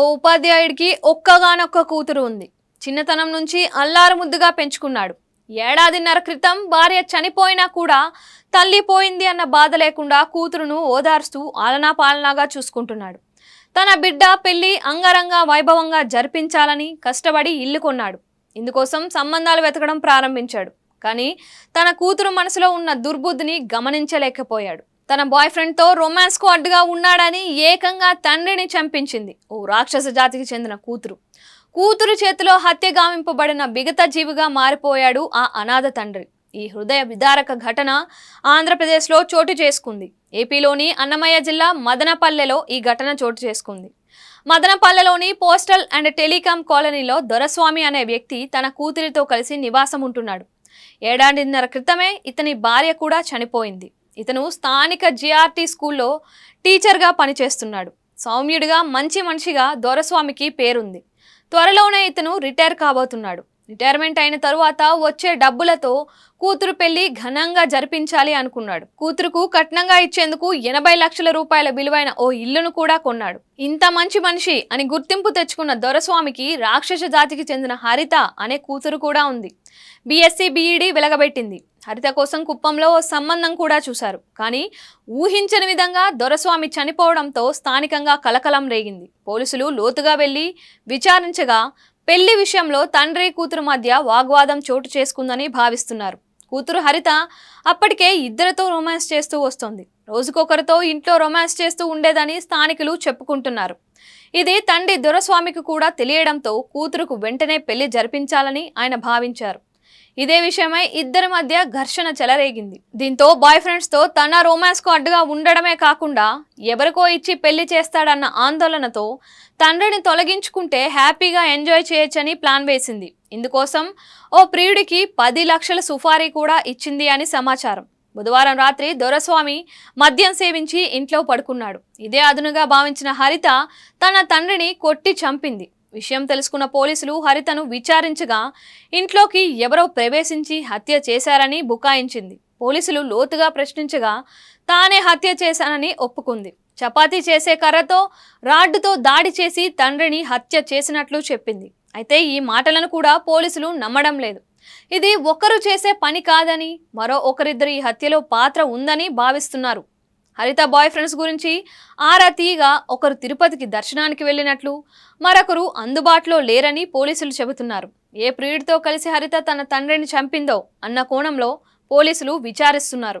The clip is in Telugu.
ఓ ఉపాధ్యాయుడికి ఒక్కగానొక్క కూతురు ఉంది. చిన్నతనం నుంచి అల్లారు ముద్దుగా పెంచుకున్నాడు. ఏడాదిన్నర క్రితం భార్య చనిపోయినా కూడా తల్లి పోయింది అన్న బాధ లేకుండా కూతురును ఓదార్స్తూ ఆలనా పాలనాగా చూసుకుంటున్నాడు. తన బిడ్డ పెళ్ళి అంగరంగ వైభవంగా జరిపించాలని కష్టపడి ఇల్లు కొన్నాడు. ఇందుకోసం సంబంధాలు వెతకడం ప్రారంభించాడు. కానీ తన కూతురు మనసులో ఉన్న దుర్బుద్ధిని గమనించలేకపోయాడు. తన బాయ్ ఫ్రెండ్తో రొమాన్స్కు అడ్డుగా ఉన్నాడని ఏకంగా తండ్రిని చంపించింది ఓ రాక్షస జాతికి చెందిన కూతురు. కూతురు చేతిలో హత్యగామింపబడిన బిగత జీవిగా మారిపోయాడు ఆ అనాథ తండ్రి. ఈ హృదయ విదారక ఘటన ఆంధ్రప్రదేశ్లో చోటు చేసుకుంది. ఏపీలోని అన్నమయ్య జిల్లా మదనపల్లెలో ఈ ఘటన చోటు చేసుకుంది. మదనపల్లెలోని పోస్టల్ అండ్ టెలికాం కాలనీలో దొరస్వామి అనే వ్యక్తి తన కూతురితో కలిసి నివాసం ఉంటున్నాడు ఏడాదిన్నర క్రితమే ఇతని భార్య కూడా చనిపోయింది. ఇతను స్థానిక జిఆర్టీ స్కూల్లో టీచర్గా పనిచేస్తున్నాడు. సౌమ్యుడిగా మంచి మనిషిగా దొరస్వామికి పేరుంది. త్వరలోనే ఇతను రిటైర్ కాబోతున్నాడు. రిటైర్మెంట్ అయిన తరువాత వచ్చే డబ్బులతో కూతురు పెళ్ళి ఘనంగా జరిపించాలి అనుకున్నాడు. కూతురుకు కట్నంగా ఇచ్చేందుకు ఎనభై లక్షల రూపాయల విలువైన ఓ ఇల్లును కూడా కొన్నాడు. ఇంత మంచి మనిషి అని గుర్తింపు తెచ్చుకున్న దొరస్వామికి రాక్షస జాతికి చెందిన హరిత అనే కూతురు కూడా ఉంది. బీఎస్సీ బీఈడి వెలగబెట్టింది. హరిత కోసం కుప్పంలో ఓ సంబంధం కూడా చూశారు. కానీ ఊహించని విధంగా దొరస్వామి చనిపోవడంతో స్థానికంగా కలకలం రేగింది. పోలీసులు లోతుగా వెళ్ళి విచారించగా పెళ్ళి విషయంలో తండ్రి కూతురు మధ్య వాగ్వాదం చోటు చేసుకుందని భావిస్తున్నారు. కూతురు హరిత అప్పటికే ఇద్దరితో రొమాన్స్ చేస్తూ వస్తోంది. రోజుకొకరితో ఇంట్లో రొమాన్స్ చేస్తూ ఉండేదని స్థానికులు చెప్పుకుంటున్నారు. ఇది తండ్రి దొరస్వామికి కూడా తెలియడంతో కూతురుకు వెంటనే పెళ్ళి జరిపించాలని ఆయన భావించారు. ఇదే విషయమై ఇద్దరి మధ్య ఘర్షణ చెలరేగింది. దీంతో బాయ్ ఫ్రెండ్స్తో తన రోమాన్స్కు అడ్డుగా ఉండడమే కాకుండా ఎవరికో ఇచ్చి పెళ్ళి చేస్తాడన్న ఆందోళనతో తండ్రిని తొలగించుకుంటే హ్యాపీగా ఎంజాయ్ చేయొచ్చని ప్లాన్ వేసింది. ఇందుకోసం ఓ ప్రియుడికి పది లక్షల సుఫారీ కూడా ఇచ్చింది అని సమాచారం. బుధవారం రాత్రి దొరస్వామి మద్యం సేవించి ఇంట్లో పడుకున్నాడు. ఇదే అదునుగా భావించిన హరిత తన తండ్రిని కొట్టి చంపింది. విషయం తెలుసుకున్న పోలీసులు హరితను విచారించగా ఇంట్లోకి ఎవరో ప్రవేశించి హత్య చేశారని బుకాయించింది. పోలీసులు లోతుగా ప్రశ్నించగా తానే హత్య చేశానని ఒప్పుకుంది. చపాతీ చేసే కర్రతో రాడ్డుతో దాడి చేసి తండ్రిని హత్య చేసినట్లు చెప్పింది. అయితే ఈ మాటలను కూడా పోలీసులు నమ్మడం లేదు. ఇది ఒకరు చేసే పని కాదని మరో ఒకరిద్దరు ఈ హత్యలో పాత్ర ఉందని భావిస్తున్నారు. హరిత బాయ్ ఫ్రెండ్స్ గురించి ఆరా తీయగా ఒకరు తిరుపతికి దర్శనానికి వెళ్ళినట్లు మరొకరు అందుబాటులో లేరని పోలీసులు చెబుతున్నారు. ఏ ప్రియుడితో కలిసి హరిత తన తండ్రిని చంపిందో అన్న కోణంలో పోలీసులు విచారిస్తున్నారు.